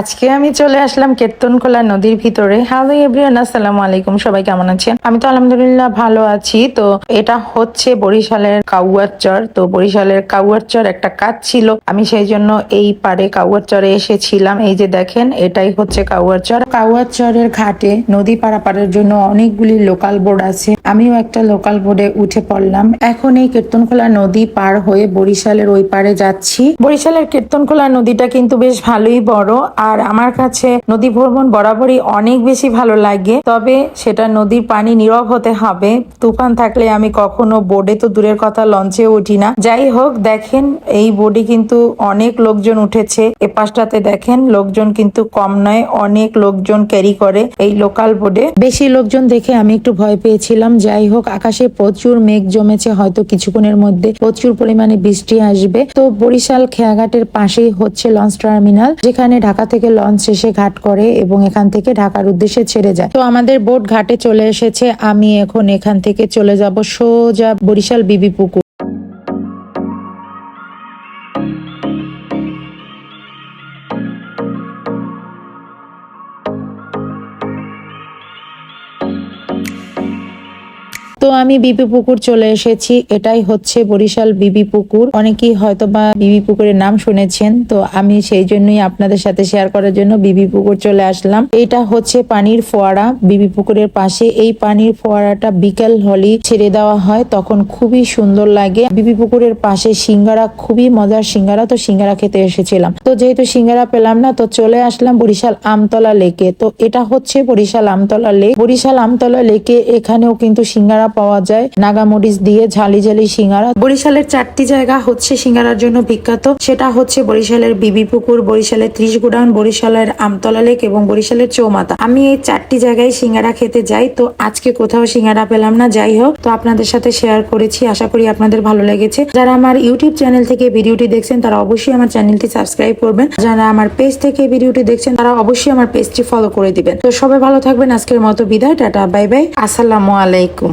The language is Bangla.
আজকে আমি চলে আসলাম কেতনখোলা নদীর ভিতরে। হ্যালো এভরিওয়ান, আসসালামু আলাইকুম। সবাই কেমন আছেন? আমি তো আলহামদুলিল্লাহ ভালো আছি। তো এটা হচ্ছে বরিশালের কাউয়ার চর তো বরিশালের কাউয়ার চর একটা কাজ ছিল। আমি সেই জন্য এই পারে কাউয়ার চরে এসেছিলাম। এই যে দেখেন, এটাই হচ্ছে কাউয়ার চর কাউয়ার চরের ঘাটে নদী পারাপারের জন্য অনেকগুলি লোকাল বোর্ড আছে। আমিও একটা লোকাল বোর্ডে উঠে পড়লাম। এখন এই কীর্তনখোলা নদী পার হয়ে বরিশালের ওই পারে যাচ্ছি। বরিশালের কীর্তনখোলা নদীটা কিন্তু বেশ ভালোই বড়। আর আমার কাছে নদী ভ্রমণ বরাবরই অনেক বেশি ভালো লাগে। তবে সেটা নদীর পানি নীরব হতে হবে। তুফান থাকলে আমি কখনো বোর্ডে তো দূরের কথা লঞ্চে উঠি না। যাই হোক, দেখেন, এই বোর্ডে কিন্তু অনেক লোকজন উঠেছে। এ পাশটাতে দেখেন, লোকজন কিন্তু কম নয়, অনেক লোকজন ক্যারি করে এই লোকাল বোর্ডে বেশি লোকজন দেখে আমি একটু ভয় পেয়েছিলাম। যাই হোক, আকাশে প্রচুর মেঘ জমেছে, হয়তো কিছুক্ষণের মধ্যে প্রচুর পরিমাণে বৃষ্টি আসবে। তো বরিশাল খেয়াঘাটের পাশেই হচ্ছে লঞ্চ টার্মিনাল, যেখানে ঢাকা থেকে লঞ্চ এসে ঘাট করে এবং এখান থেকে ঢাকার উদ্দেশ্যে ছেড়ে যায়। তো আমাদের বোট ঘাটে চলে এসেছে। আমি এখন এখান থেকে চলে যাব সোজা বরিশাল বিবি পুকুর। তো আমি বিবি পুকুর চলে এসেছি। এটাই হচ্ছে বরিশাল বিবি পুকুর। অনেকেই হয়তো বা বিবি পুকুরের নাম শুনেছেন, তো আমি সেই জন্যই আপনাদের সাথে শেয়ার করার জন্য বিবি পুকুর চলে আসলাম। এটা হচ্ছে পানির ফোয়ারা বিবি পুকুরের পাশে। এই পানির ফোয়ারাটা বিকেল হলি ছেড়ে দেওয়া হয়, তখন খুবই সুন্দর লাগে। বিবি পুকুরের পাশে সিঙ্গারা, খুবই মজার সিঙ্গারা, তো সিঙ্গারা খেতে এসেছিলাম। তো যেহেতু সিঙ্গারা পেলাম না, তো চলে আসলাম বরিশাল আমতলা লেকে। তো এটা হচ্ছে বরিশাল আমতলা লেক। বরিশাল আমতলা লেকে এখানেও কিন্তু সিঙ্গারা পাওয়া যায়। নাগামরিচ দিয়ে ঝালি ঝালি সিঙ্গারা। বরিশালের চারটি জায়গা হচ্ছে সিঙ্গারার জন্য বিখ্যাত। সেটা হচ্ছে বরিশালের বিবি পুকুর, বরিশালের ত্রিশ গুডাউন বরিশালের আমতলা লেক এবং বরিশালের চৌমাথা। আমি এই চারটি জায়গায় সিঙ্গারা খেতে যাই, তো আজকে কোথাও সিঙ্গারা পেলাম না, যাই হোক। তো আপনাদের সাথে শেয়ার করেছি, আশা করি আপনাদের ভালো লেগেছে। যারা আমার ইউটিউব চ্যানেল থেকে ভিডিওটি দেখছেন, তারা অবশ্যই আমার চ্যানেলটি সাবস্ক্রাইব করবেন। যারা আমার পেজ থেকে ভিডিওটি দেখছেন, তারা অবশ্যই আমার পেজটি ফলো করে দিবেন। তো সবাই ভালো থাকবেন, আজকের মতো বিদায়, টাটা বাই বাই আসসালামু আলাইকুম।